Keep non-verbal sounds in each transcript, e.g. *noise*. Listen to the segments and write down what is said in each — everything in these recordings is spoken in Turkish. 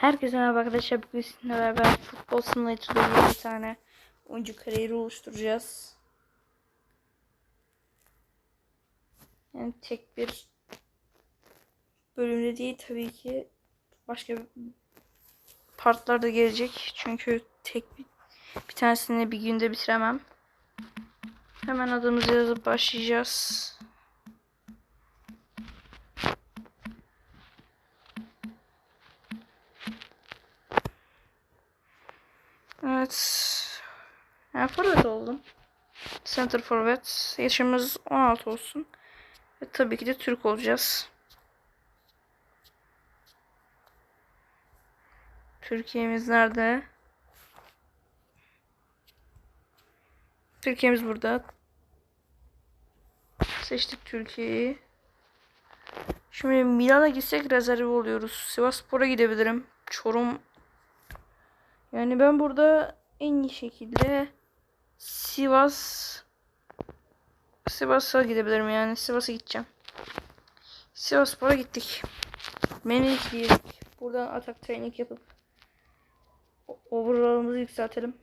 Herkese merhaba arkadaşlar. Bugün sizinle beraber futbol simülatörü yeni bir tane oyuncu kariyeri oluşturacağız. Yani tek bir bölümde değil tabii ki başka partlar da gelecek. Çünkü tek bir, bir tanesini bir günde bitiremem. Hemen adımızı yazıp başlayacağız. Evet. Yani forvet oldum. Center forvet. Yaşımız 16 olsun. Ve tabii ki de Türk olacağız. Türkiye'miz nerede? Türkiye'miz burada. Seçtik Türkiye'yi. Şimdi Milan'a gitsek rezerve oluyoruz. Sivasspor'a gidebilirim. Çorum yani ben burada en iyi şekilde Sivas Sivas'a gidebilirim yani. Sivas'a gideceğim. Sivasspor'a gittik. Menelik girdik. Buradan atak training yapıp overall'ımızı yükseltelim.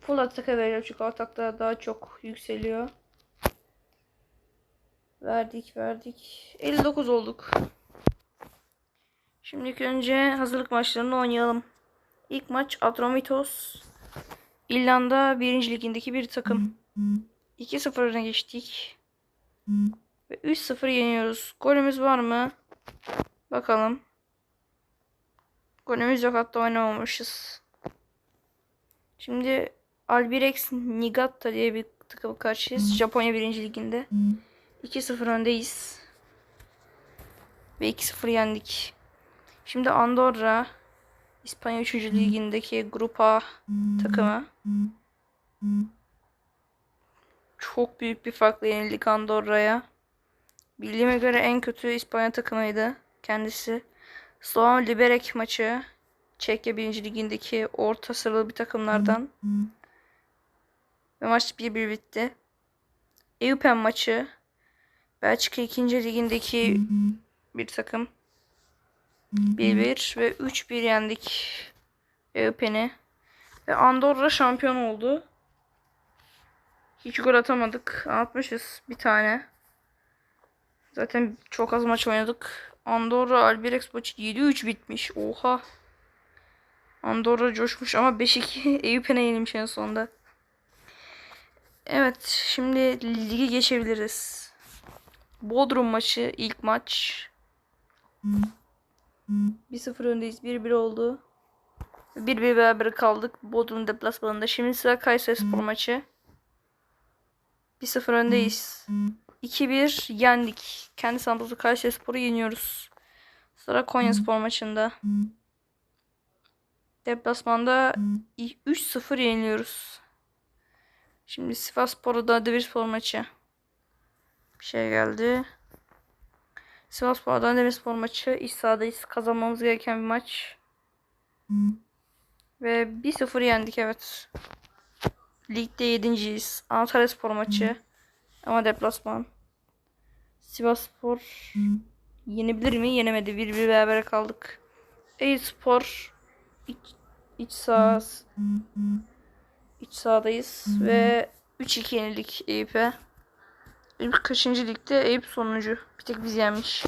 Full ataka veriyor çünkü atakta daha çok yükseliyor. Verdik verdik. 59 olduk. Şimdi ilk önce hazırlık maçlarını oynayalım. İlk maç Atromitos. İrlanda 1. ligindeki bir takım. 2-0 öne geçtik. Ve 3-0 yeniyoruz. Golümüz var mı? Bakalım. Golümüz yok hatta oynamamışız. Şimdi Albirex Niigata diye bir takım karşıyız. Japonya 1. liginde. 2-0 öndeyiz. Ve 2-0 yendik. Şimdi Andorra İspanya 3. ligindeki Grup A takımı. Çok büyük bir farkla yenildik Andorra'ya. Bildiğime göre en kötü İspanya takımıydı kendisi. Slovan Liberec maçı. Çekya 1. ligindeki orta sıralı bir takımlardan. Ve maç 1-1 bitti. Eupen maçı. Belçika 2. ligindeki bir takım. 1-1 ve 3-1 yendik Eupen'i. Ve Andorra şampiyon oldu. Hiç gol atamadık. Atmışız bir tane. Zaten çok az maç oynadık. Andorra Albirex maçı 7-3 bitmiş. Oha. Andorra coşmuş ama 5-2 *laughs* Eyüpen'e yenilmiş en sonunda. Evet şimdi ligi geçebiliriz. Bodrum maçı ilk maç. 1-0 öndeyiz. 1-1 oldu. 1-1 beraber kaldık. Bodrum deplasmanında. Şimdi sıra Kayseri Spor maçı. 1-0 öndeyiz. 2-1 yendik. Kendi sahamızda Kayseri Spor'u yeniyoruz. Sıra Konya Spor maçında. Deplasmanda 3-0 yeniliyoruz. Şimdi Sivas Spor'da da Demirspor maçı. Bir şey geldi. Sivasspor'dan Demirspor maçı. İç sahadayız. Kazanmamız gereken bir maç. Ve 1-0 yendik evet. Ligde 7.yiz. Antalya Spor maçı. Ama deplasman. Sivasspor yenebilir mi? Yenemedi. 1-1 beraber kaldık. Eyüp Spor iç, iç saha iç sahadayız ve 3-2 yenildik Eyüp'e. Eyüp kaçıncı ligde? Eyüp sonuncu. Bir tek biz yenmiş.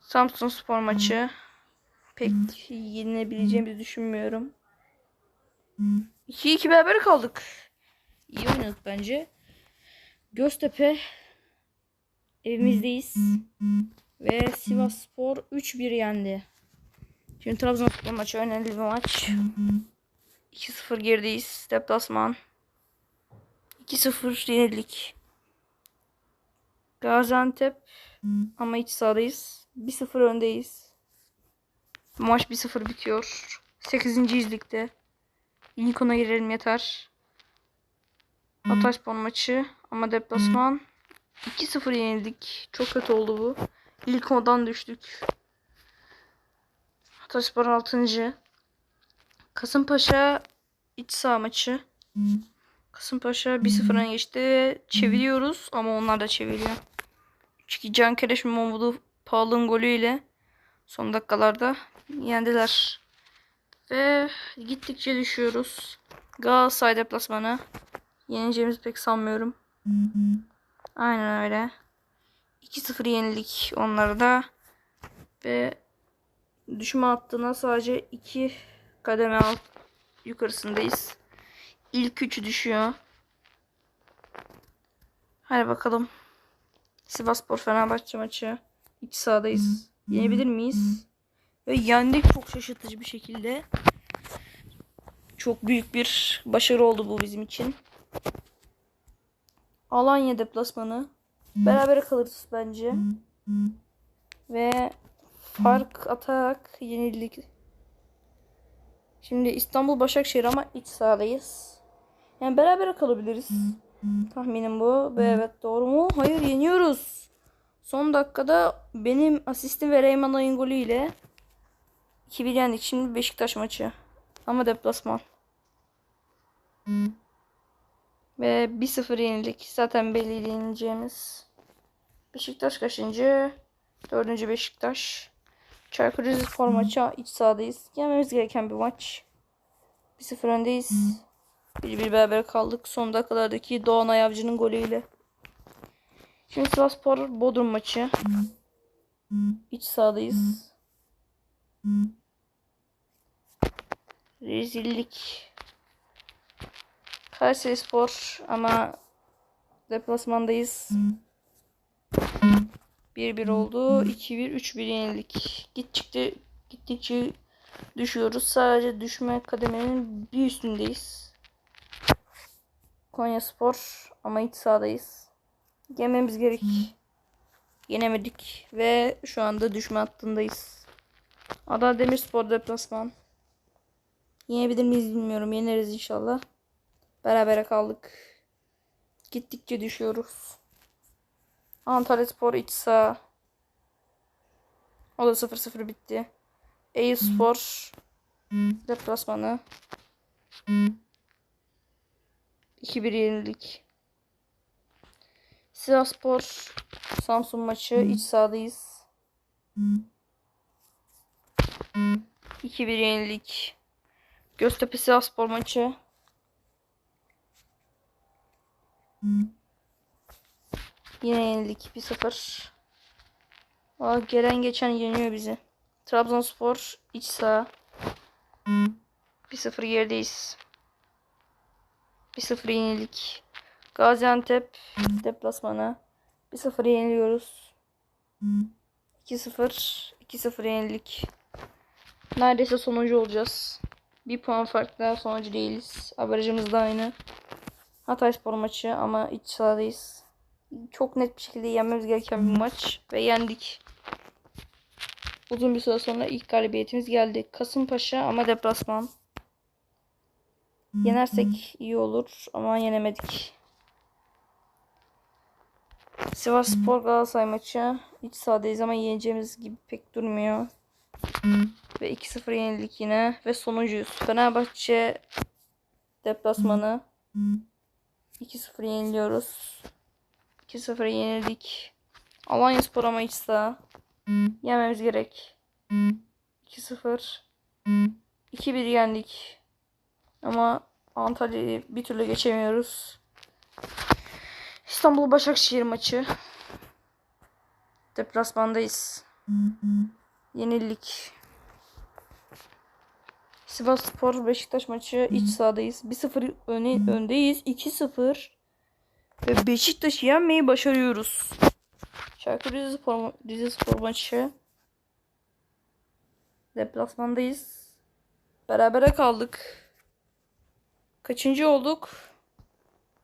Samsun spor maçı. Pek yenebileceğimizi düşünmüyorum. 2-2 beraber kaldık. İyi oynadık bence. Göztepe evimizdeyiz. Ve Sivas Spor 3-1 yendi. Şimdi Trabzonspor maçı önemli bir maç. 2-0 gerideyiz. Deplasman. 2-0 yenildik. Gaziantep ama iç sahadayız. 1-0 öndeyiz. Maç 1-0 bitiyor. 8. izlikte. İlk ona girelim yeter. Hatayspor maçı ama deplasman 2-0 yenildik. Çok kötü oldu bu. İlk odan düştük. Hatayspor 6. Kasımpaşa iç saha maçı. Kasımpaşa 1-0 öne geçti. Çeviriyoruz ama onlar da çeviriyor. Çünkü Can Kereş Mahmut'u Paul'un golüyle Son dakikalarda yendiler. Ve gittikçe düşüyoruz. Galatasaray deplasmanı. Yeneceğimizi pek sanmıyorum. Aynen öyle. 2-0 yenilik onları da. Ve düşme hattına sadece 2 kademe alt yukarısındayız. İlk üçü düşüyor. Hadi bakalım. Sivasspor Fenerbahçe maçı. İç sahadayız. Yenebilir miyiz? Ve yendik çok şaşırtıcı bir şekilde. Çok büyük bir başarı oldu bu bizim için. Alanya deplasmanı. Beraber kalırız bence. Ve fark atarak yenildik. Şimdi İstanbul Başakşehir ama iç sahadayız. Yani beraber kalabiliriz. Tahminim bu. Ve evet doğru mu? Hayır yeniyoruz. Son dakikada benim asistim ve Reyman Ayın golüyle 2-1 yendik. Şimdi Beşiktaş maçı. Ama deplasman. Ve 1-0 yenildik. Zaten belliydi yenileceğimiz. Beşiktaş kaçıncı? Dördüncü Beşiktaş. Çaykur Rizespor maçı iç sahadayız. Yenmemiz gereken bir maç. 1-0 öndeyiz. Bir bir beraber kaldık. Son dakikalardaki Doğan Ayavcı'nın golüyle. Şimdi Sivasspor Bodrum maçı. İç sahadayız. Rezillik. Kayseri Spor ama deplasmandayız. 1-1 oldu. 2-1, 3-1 yenildik. Gittikçe, gittikçe düşüyoruz. Sadece düşme kademenin bir üstündeyiz. Konya Spor ama iç sahadayız. Yenmemiz gerek. Yenemedik ve şu anda düşme hattındayız. Adana Demirspor deplasman. Yenebilir miyiz bilmiyorum. Yeneriz inşallah. Berabere kaldık. Gittikçe düşüyoruz. Antalya Spor iç saha. O da 0-0 bitti. Eyüp Spor deplasmanı. 2-1 yenildik. Sivasspor Samsun maçı iç sahadayız. 2-1 yenildik. Göztepe Sivasspor maçı. Yine yenildik 1-0. Aa, gelen geçen yeniyor bizi. Trabzonspor iç saha. 1-0 gerideyiz. 1-0 yenildik. Gaziantep deplasmanı. 1-0 yeniliyoruz. 2-0 2-0 yenildik. Neredeyse sonuncu olacağız. Bir puan farkla sonuncu değiliz. Averajımız da aynı. Hatayspor maçı ama iç sahadayız. Çok net bir şekilde yenmemiz gereken bir maç ve yendik. Uzun bir süre sonra ilk galibiyetimiz geldi. Kasımpaşa ama deplasman. Yenersek iyi olur ama yenemedik. Sivas Spor Galatasaray maçı. İç sahadayız ama yeneceğimiz gibi pek durmuyor. Ve 2-0 yenildik yine. Ve sonuncuyuz. Fenerbahçe deplasmanı. 2-0 yeniliyoruz. 2-0 yenildik. Alanya Spor ama iç saha. Yenmemiz gerek. 2-0. 2-1 yendik. Ama Antalya'yı bir türlü geçemiyoruz. İstanbul Başakşehir maçı. Deplasmandayız. Yenildik. Sivas Spor Beşiktaş maçı iç sahadayız. 1-0 öne, öndeyiz. 2-0 ve Beşiktaş'ı yenmeyi başarıyoruz. Çaykur Rizespor, Rizespor maçı. Deplasmandayız. Berabere kaldık. Kaçıncı olduk?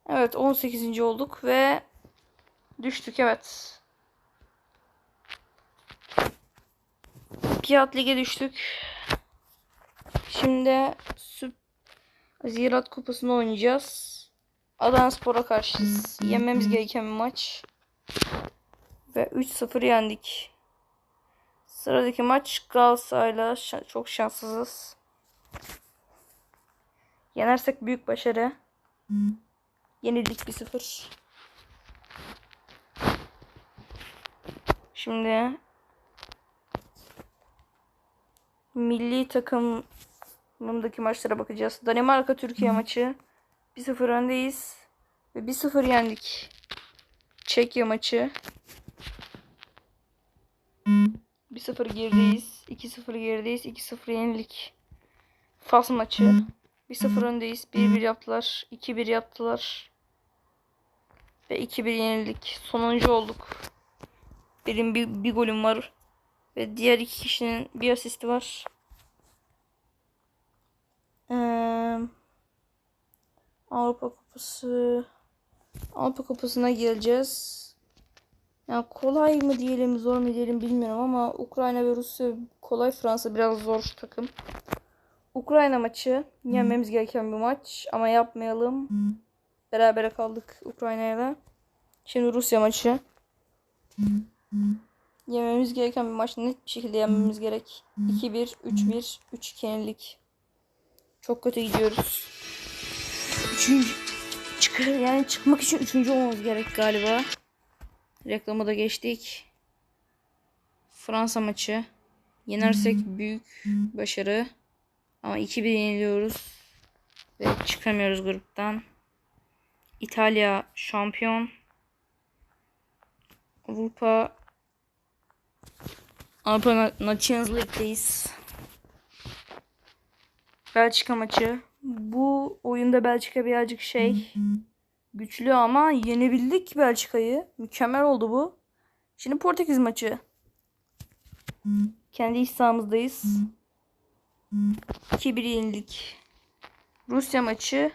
Evet 18. olduk ve düştük evet. Kağıt Lig'e düştük. Şimdi Ziraat Kupası'nı oynayacağız. Adana Spor'a karşıyız. Yenmemiz gereken bir maç. Ve 3-0 yendik. Sıradaki maç Galatasaray'la çok şanssızız. Yenersek büyük başarı. Yenildik 1-0. Şimdi milli takımındaki maçlara bakacağız. Danimarka Türkiye maçı 1-0 öndeyiz ve 1-0 yendik. Çekya maçı 1-0 gerideyiz. 2-0 gerideyiz. 2-0 yenilik. Fas maçı 1-0 öndeyiz. 1-1 yaptılar. 2-1 yaptılar. Ve 2-1 yenildik. Sonuncu olduk. Benim bir, bir golüm var. Ve diğer iki kişinin bir asisti var. Ee, Avrupa Kupası Avrupa Kupası'na geleceğiz. Yani kolay mı diyelim zor mu diyelim bilmiyorum ama Ukrayna ve Rusya kolay Fransa biraz zor takım. Ukrayna maçı yenmemiz gereken bir maç ama yapmayalım. Berabere kaldık Ukrayna'yla. Şimdi Rusya maçı. Yememiz gereken bir maç net bir şekilde yenmemiz gerek. 2-1, 3-1, 3-2 yenilik. Çok kötü gidiyoruz. Üçüncü çık yani çıkmak için üçüncü olmamız gerek galiba. Reklama da geçtik. Fransa maçı. Yenersek büyük başarı. Ama 2-1 yeniliyoruz. Ve çıkamıyoruz gruptan. İtalya şampiyon. Avrupa Avrupa Na- Nations League'deyiz. Belçika maçı. Bu oyunda Belçika birazcık şey güçlü ama yenebildik Belçika'yı. Mükemmel oldu bu. Şimdi Portekiz maçı. Kendi iç sahamızdayız. 2-1 yenildik. Rusya maçı.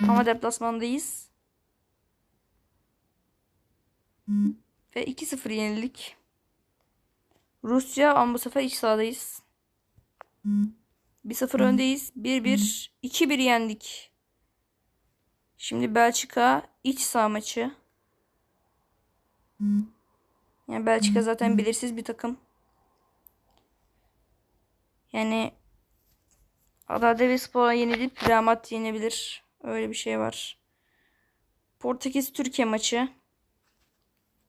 Ama deplasmandayız. Ve 2-0 yenildik. Rusya ama bu sefer iç sahadayız. 1-0 öndeyiz. 1-1 2-1 yendik. Şimdi Belçika iç saha maçı. Yani Belçika zaten belirsiz bir takım. Yani Ada Demirspor'a yenilip Madrid yenebilir. Öyle bir şey var. Portekiz Türkiye maçı.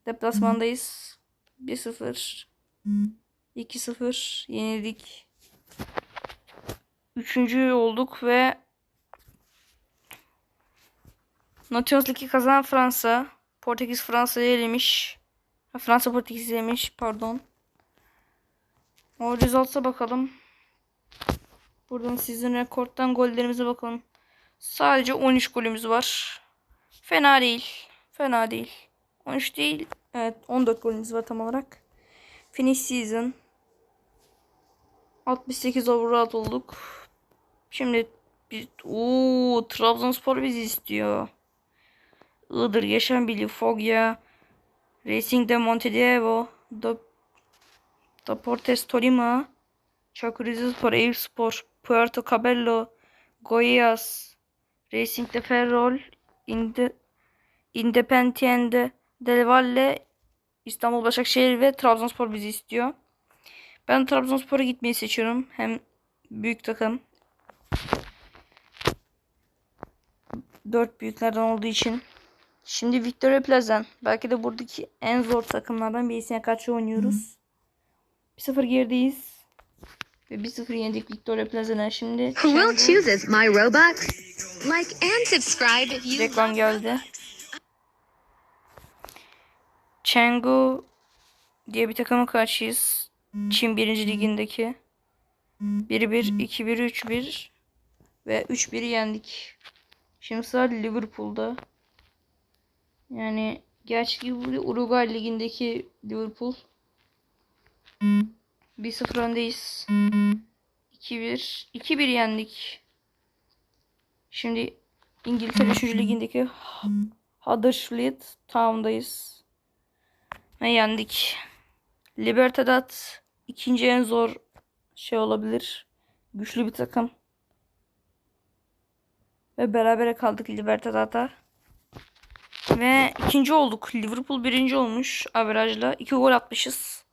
Deplasmandayız. 1-0 2-0 yenildik. Üçüncü olduk ve Nations League'i kazanan Fransa. Portekiz Fransa'yı elemiş. Fransa Portekiz'i elemiş pardon. O results'a bakalım. Buradan sizin rekorttan gollerimize bakalım. Sadece 13 golümüz var. Fena değil. Fena değil. 13 değil. Evet 14 golümüz var tam olarak. Finish season. 68 overall olduk. Şimdi biz ooo Trabzonspor bizi istiyor. Iğdır, Yaşanbili, Foggia, Racing de Montevideo, Do Deportes Tolima, Çaykur Rizespor, Eyüpspor, Puerto Cabello, Goiás, Racing de Ferrol, Inde Independiente del Valle, İstanbul Başakşehir ve Trabzonspor bizi istiyor. Ben Trabzonspor'a gitmeyi seçiyorum. Hem büyük takım. Dört büyüklerden olduğu için. Şimdi Victoria Plazen. Belki de buradaki en zor takımlardan birisine karşı oynuyoruz. 1-0 gerideyiz. Ve 1-0 yendik Victoria Plazen'e. Şimdi Who chooses my Robux? Like and subscribe if you reklam geldi. Chengdu diye bir takıma karşıyız. Çin 1. ligindeki. 1-1, 2-1, 3-1 ve 3-1 yendik. Şimdi sıra Liverpool'da. Yani gerçi bu Uruguay ligindeki Liverpool. 1-0 öndeyiz. 2-1, 2-1 yendik. Şimdi İngiltere 3. ligindeki Huddersfield Town'dayız. Ve yendik. Libertadot ikinci en zor şey olabilir. Güçlü bir takım. Ve berabere kaldık Libertadot'ta. Ve ikinci olduk. Liverpool birinci olmuş averajla. iki gol atmışız.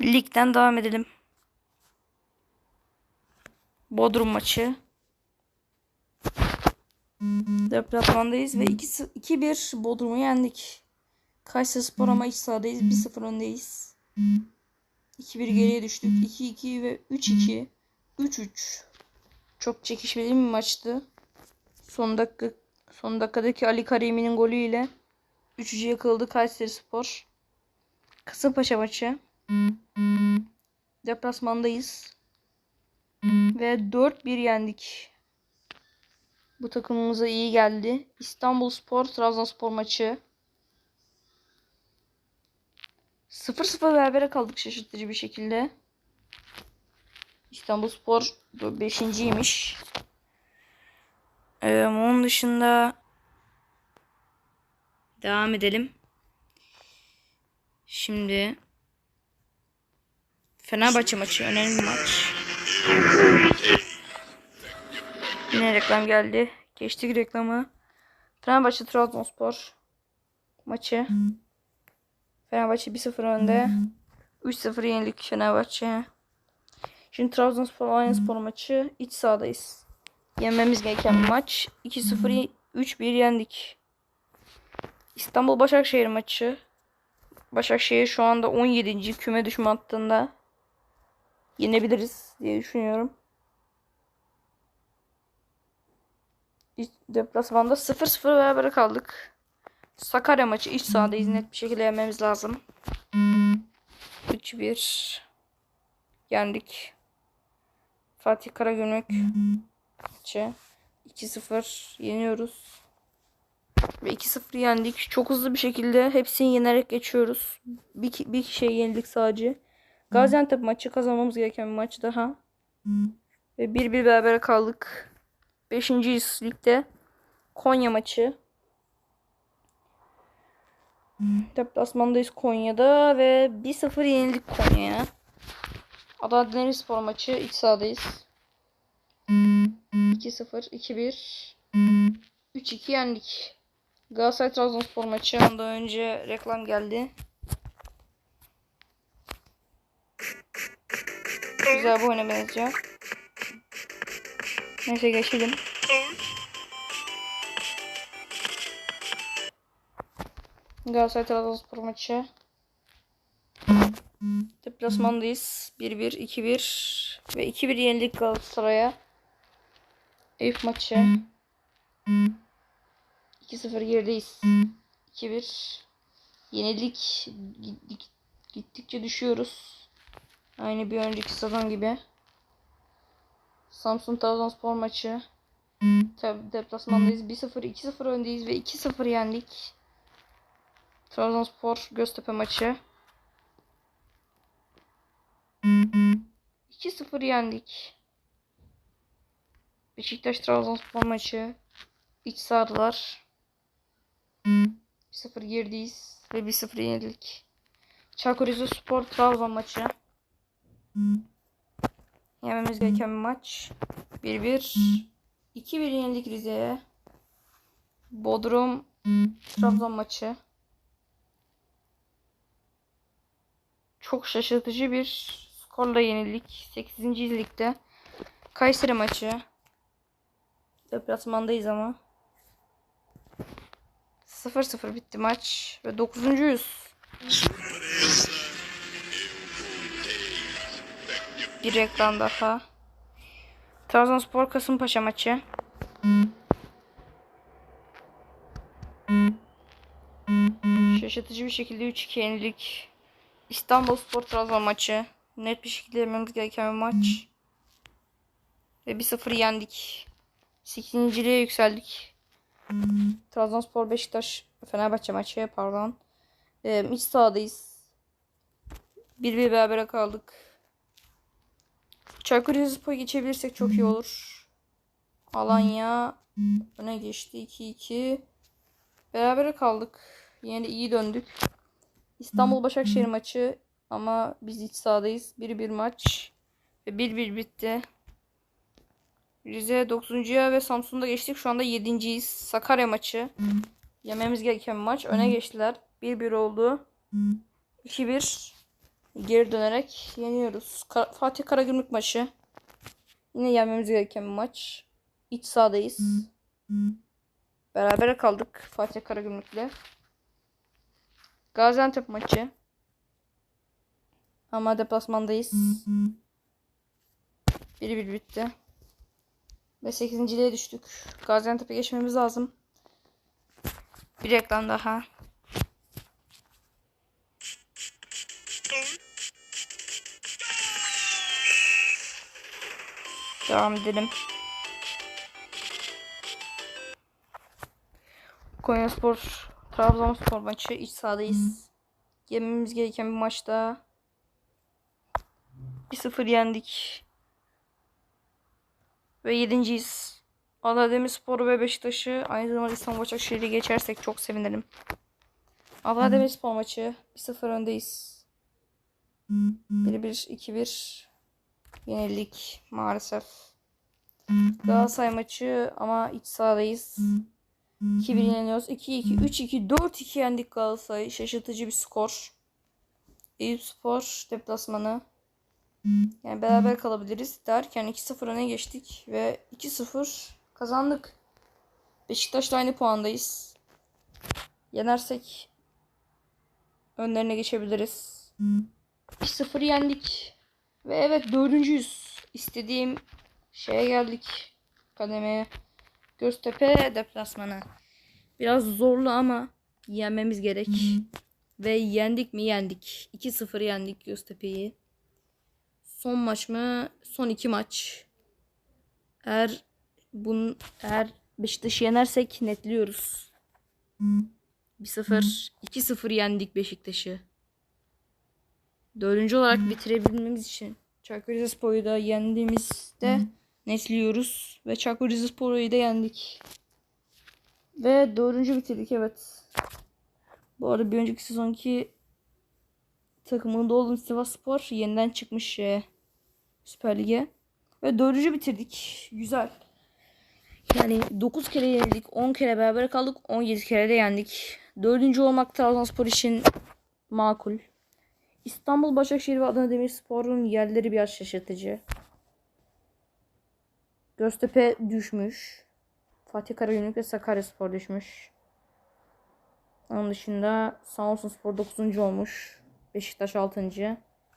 Ligden devam edelim. Bodrum maçı. Deplasmandayız ve 2-1 Bodrum'u yendik. Kayseri Spor ama iç sahadayız. 1-0 öndeyiz. 2-1 geriye düştük. 2-2 ve 3-2. 3-3. Çok çekişmeli bir maçtı. Son dakika son dakikadaki Ali Karimi'nin golüyle 3-3 yakıldı Kayseri Spor. Kasımpaşa maçı. Deplasmandayız. Ve 4-1 yendik. Bu takımımıza iyi geldi. İstanbul Spor Trabzonspor maçı. 0-0 berabere kaldık şaşırtıcı bir şekilde. İstanbul Spor 5.ymiş. Ee, onun dışında devam edelim. Şimdi Fenerbahçe maçı önemli maç. Yine reklam geldi. Geçtik reklamı. Fenerbahçe Trabzonspor maçı. Fenerbahçe 1-0 önde. 3-0 yenilik Fenerbahçe. Şimdi Trabzonspor Alanyaspor maçı. iç sahadayız. Yenmemiz gereken maç. 2-0 3-1 yendik. İstanbul Başakşehir maçı. Başakşehir şu anda 17. küme düşme hattında. Yenebiliriz diye düşünüyorum. İç- Deplasmanda 0-0 beraber kaldık. Sakarya maçı iç sahadayız net bir şekilde yenmemiz lazım. 3-1 yendik. Fatih Karagümrük maçı 2-0 yeniyoruz. Ve 2-0 yendik. Çok hızlı bir şekilde hepsini yenerek geçiyoruz. Bir, bir şey yenildik sadece. Gaziantep maçı kazanmamız gereken bir maç daha. Ve 1-1 beraber kaldık. 5. ligde Konya maçı. Deplasmandayız Konya'da ve 1-0 yenildik Konya'ya. Adana Demirspor maçı iç sahadayız. 2-0, 2-1, 3-2 yendik. Galatasaray Trabzonspor maçı ondan önce reklam geldi. Güzel bir oyuna benziyor. Neyse geçelim. Galatasaray Trabzonspor maçı. Deplasmandayız. 1-1, 2-1 ve 2-1 yenildik Galatasaray'a. Eyüp maçı. 2-0 gerideyiz. 2-1 yenildik. Gittik, gittikçe düşüyoruz. Aynı bir önceki sezon gibi. Samsun Trabzonspor maçı. Tabi deplasmandayız. 1-0, 2-0 öndeyiz ve 2-0 yendik. Trabzonspor Göztepe maçı. 2-0 yendik. Beşiktaş Trabzonspor maçı. İç sahadalar. 1-0 gerideyiz ve 1-0 yenildik. Çaykur Rizespor Trabzon maçı. Yememiz gereken bir maç. 1-1. 2-1 yenildik Rize'ye. Bodrum Trabzon maçı. Çok şaşırtıcı bir skorla yenildik. 8. ligde. Kayseri maçı. Deplasmandayız ama. 0-0 bitti maç. Ve 9.yüz. Bir reklam daha. Trabzonspor Kasımpaşa maçı. Şaşırtıcı bir şekilde 3-2 yenilik. İstanbul Spor Trabzon maçı. Net bir şekilde yememiz gereken bir maç. Ve 1-0 yendik. 8.liğe yükseldik. Trabzonspor Beşiktaş Fenerbahçe maçı pardon. Ee, iç sahadayız. 1-1 berabere kaldık. Çaykur Rizespor geçebilirsek çok iyi olur. Alanya öne geçti 2-2. Berabere kaldık. Yine de iyi döndük. İstanbul Başakşehir maçı ama biz iç sahadayız. 1-1 maç ve 1-1 bitti. Rize 9.ya ve Samsun'da geçtik. Şu anda 7.yiz. Sakarya maçı. Yememiz gereken maç. Öne geçtiler. 1-1 oldu. 2-1 geri dönerek yeniyoruz. Ka- Fatih Karagümrük maçı. Yine yenmemiz gereken bir maç. İç sahadayız. Berabere kaldık Fatih Karagümrük'le. Gaziantep maçı. Ama deplasmandayız. 1-1 bitti. Ve 8.liğe düştük. Gaziantep'e geçmemiz lazım. Bir reklam daha. Devam edelim. Konyaspor Trabzonspor maçı iç sahadayız. Yenmemiz gereken bir maçta 1-0 yendik. Ve yedinciyiz. Adana Demirspor ve Beşiktaş'ı aynı zamanda İstanbul Başakşehir'i geçersek çok sevinirim. Adana Demirspor maçı 1-0 öndeyiz. 1-1, 2-1 yenildik maalesef. Galatasaray maçı ama iç sahadayız. 2-1 yeniliyoruz. 2-2, 3-2, 4-2 yendik Galatasaray. Şaşırtıcı bir skor. Eyüpspor deplasmanı. Yani beraber kalabiliriz derken 2-0 öne geçtik ve 2-0 kazandık. Beşiktaş'la aynı puandayız. Yenersek önlerine geçebiliriz. 1-0 yendik. Ve evet dördüncüyüz. İstediğim şeye geldik. Kademeye. Göztepe deplasmanı. Biraz zorlu ama yenmemiz gerek. Ve yendik mi yendik. 2-0 yendik Göztepe'yi. Son maç mı? Son iki maç. Eğer bun eğer Beşiktaş'ı yenersek netliyoruz. 1-0, 2-0 yendik Beşiktaş'ı. Dördüncü olarak bitirebilmemiz için Rizespor'u da yendiğimizde netliyoruz. Ve Rizespor'u da yendik. Ve dördüncü bitirdik evet. Bu arada bir önceki sezonki takımında olduğum Sivasspor yeniden çıkmış şeye, Süper Lig'e. Ve dördüncü bitirdik. Güzel. Yani 9 kere yenildik. 10 kere beraber kaldık. 17 kere de yendik. Dördüncü olmak Trabzonspor için makul. İstanbul, Başakşehir ve Adana Demirspor'un yerleri biraz şaşırtıcı. Göztepe düşmüş. Fatih Karagümrük ve Sakaryaspor düşmüş. Onun dışında Samsunspor 9. olmuş. Beşiktaş 6.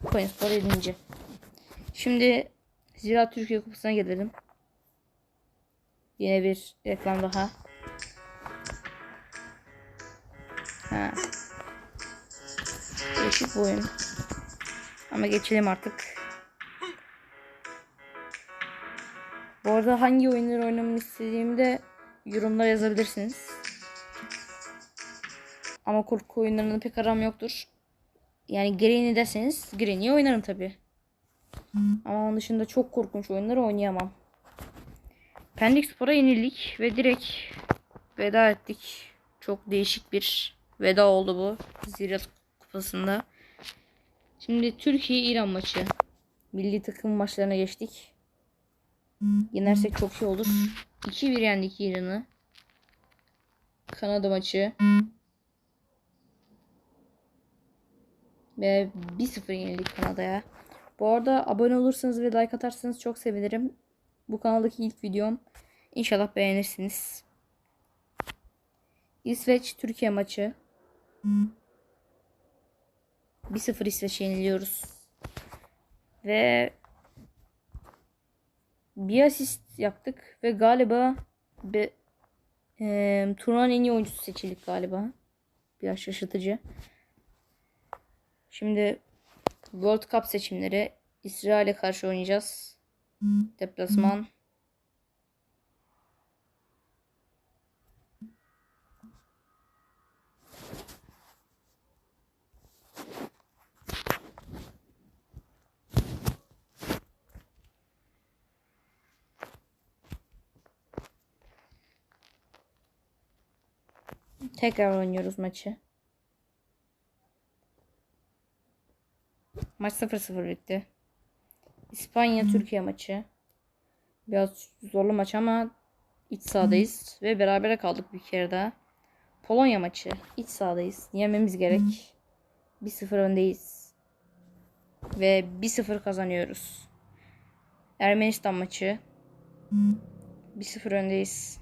Konyaspor 7. Şimdi Ziraat Türkiye Kupası'na gelelim. Yine bir reklam daha. Ha. Değişik bu oyun. Ama geçelim artık. Bu arada hangi oyunları oynamamı istediğimi de yorumlara yazabilirsiniz. Ama korku oyunlarında pek aram yoktur. Yani gereğini derseniz gereğini oynarım tabi. Ama onun dışında çok korkunç oyunları oynayamam. Pendik Spor'a yenildik ve direkt veda ettik. Çok değişik bir veda oldu bu Ziraat Kupası'nda. Şimdi Türkiye-İran maçı. Milli takım maçlarına geçtik. Yenersek çok iyi olur. 2-1 yendik İran'ı. Kanada maçı. Ve 1-0 yenildik Kanada'ya. Bu arada abone olursanız ve like atarsanız çok sevinirim. Bu kanaldaki ilk videom. İnşallah beğenirsiniz. İsveç Türkiye maçı. 1-0 İsveç'e yeniliyoruz. Ve bir asist yaptık ve galiba be, e, turnuvanın en iyi oyuncusu seçildik galiba. Biraz şaşırtıcı. Şimdi World Cup seçimleri İsrail'e karşı oynayacağız. Deplasman. Tekrar oynuyoruz maçı. Maç 0-0 bitti. İspanya Türkiye maçı. Biraz zorlu maç ama iç sahadayız ve berabere kaldık bir kere daha. Polonya maçı. iç sahadayız. Yememiz gerek. 1-0 öndeyiz. Ve 1-0 kazanıyoruz. Ermenistan maçı. 1-0 öndeyiz.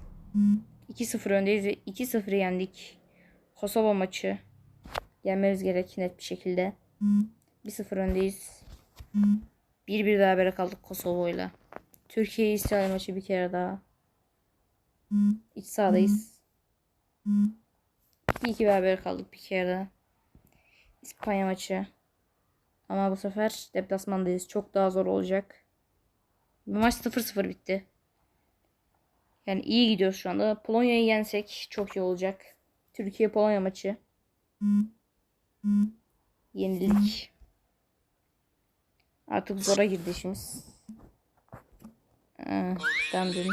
2-0 öndeyiz ve 2-0 yendik. Kosova maçı. Yenmemiz gerek net bir şekilde. 1-0 öndeyiz. 1-1 berabere kaldık Kosovo'yla. Türkiye İsrail maçı bir kere daha. İç sahadayız. 2-2 beraber kaldık bir kere daha. İspanya maçı. Ama bu sefer deplasmandayız. Çok daha zor olacak. Maç 0-0 bitti. Yani iyi gidiyoruz şu anda. Polonya'yı yensek çok iyi olacak. Türkiye Polonya maçı. Yenilik. Artık zora girdi işimiz. Döndüm.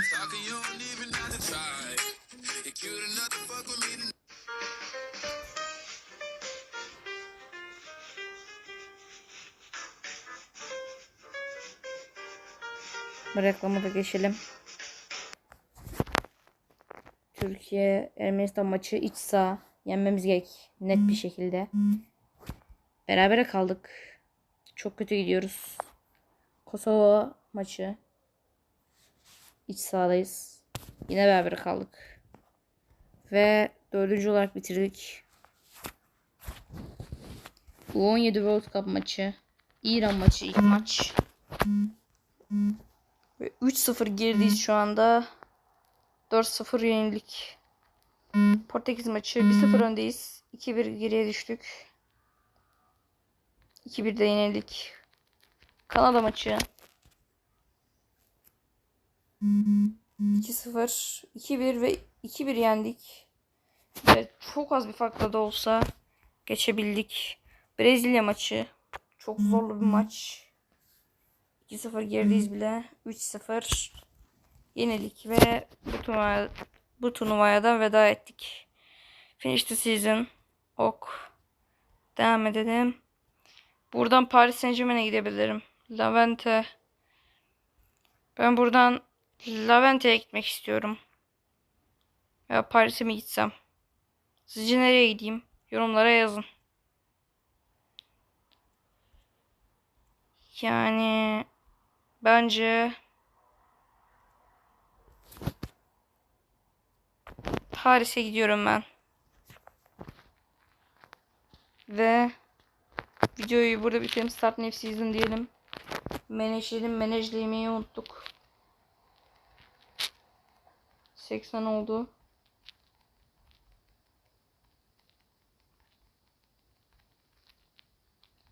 Bu reklama da geçelim. Türkiye Ermenistan maçı iç saha yenmemiz gerek net bir şekilde. Berabere kaldık. Çok kötü gidiyoruz. Kosova maçı iç sahadayız. Yine beraber kaldık. Ve dördüncü olarak bitirdik. U17 World Cup maçı. İran maçı ilk maç. Ve 3-0 gerideyiz şu anda. 4-0 yenilik. Portekiz maçı 1-0 öndeyiz. 2-1 geriye düştük. 2-1'de yenildik. Kanada maçı. 2-0, 2-1 ve 2-1 yendik. Ve çok az bir farkla da olsa geçebildik. Brezilya maçı. Çok zorlu bir maç. 2-0 gerideyiz bile. 3-0 yenilik ve bu, turnuva, bu turnuvaya da veda ettik. Finish the season. Ok. Devam edelim. Buradan Paris Saint Germain'e gidebilirim. Levante. Ben buradan Levante'ye gitmek istiyorum. Ya Paris'e mi gitsem? Sizce nereye gideyim? Yorumlara yazın. Yani bence Paris'e gidiyorum ben. Ve videoyu burada bitirelim. Start New Season diyelim. Menajleyelim. Menajlemeyi unuttuk. 80 oldu.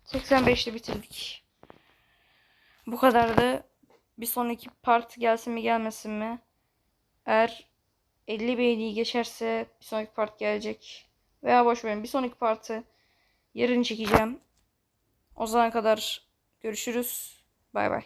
...85'te bitirdik. Bu kadardı. Bir sonraki part gelsin mi gelmesin mi? Eğer 50 beğeniyi geçerse bir sonraki part gelecek. Veya boş verin. Bir sonraki partı yarın çekeceğim. O zamana kadar görüşürüz. Bay bay.